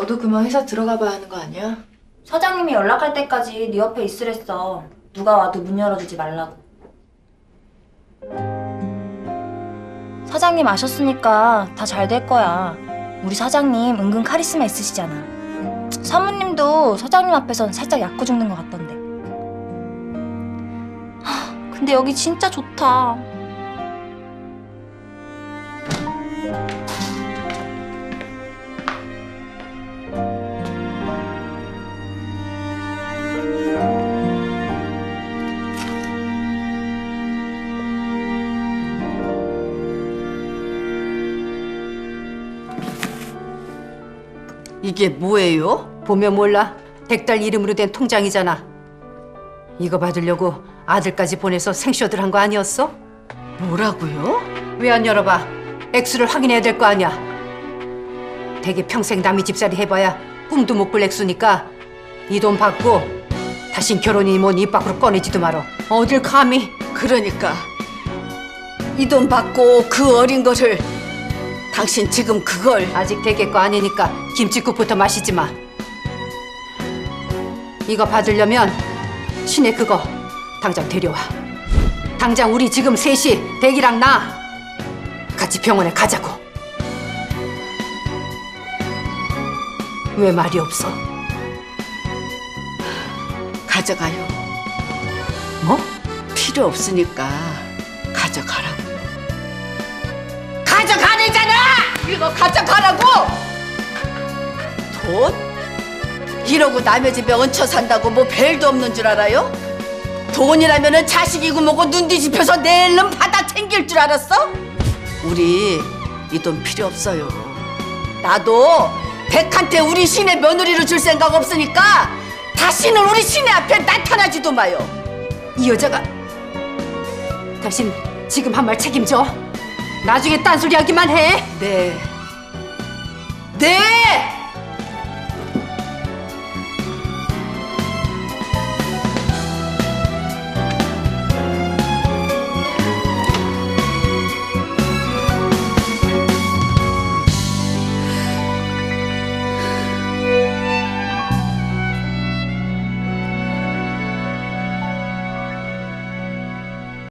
너도 그만 회사 들어가 봐야 하는 거 아니야? 사장님이 연락할 때까지 네 옆에 있으랬어. 누가 와도 문 열어주지 말라고. 사장님 아셨으니까 다 잘 될 거야. 우리 사장님 은근 카리스마 있으시잖아. 사모님도 사장님 앞에선 살짝 약고 죽는 것 같던데. 하, 근데 여기 진짜 좋다. 이게 뭐예요? 보면 몰라. 댁딸 이름으로 된 통장이잖아. 이거 받으려고 아들까지 보내서 생쇼들 한 거 아니었어? 뭐라고요? 왜 안 열어봐? 액수를 확인해야 될 거 아니야. 댁이 평생 남이 집살이 해봐야 꿈도 못 꿀 액수니까 이 돈 받고 다신 결혼이 뭔입 밖으로 꺼내지도 말어. 어딜 감히? 그러니까 이 돈 받고 그 어린 거를 당신 지금 그걸 아직 거 아니니까 김치국부터 마시지 마. 이거 받으려면 시내 그거 당장 데려와. 당장 우리 지금 셋이 백이랑 나 같이 병원에 가자고. 왜 말이 없어? 가져가요. 뭐? 필요 없으니까 가져가라고. 가져가 이러고 남의 집에 얹혀 산다고 뭐 벨도 없는 줄 알아요? 돈이라면은 자식이고 뭐고 눈 뒤집혀서 내일은 받아 챙길 줄 알았어? 우리 이 돈 필요 없어요. 나도 백한테 우리 시내 며느리로 줄 생각 없으니까 다시는 우리 시내 앞에 나타나지도 마요. 이 여자가 당신 지금 한 말 책임져. 나중에 딴소리 하기만 해. 네. 네!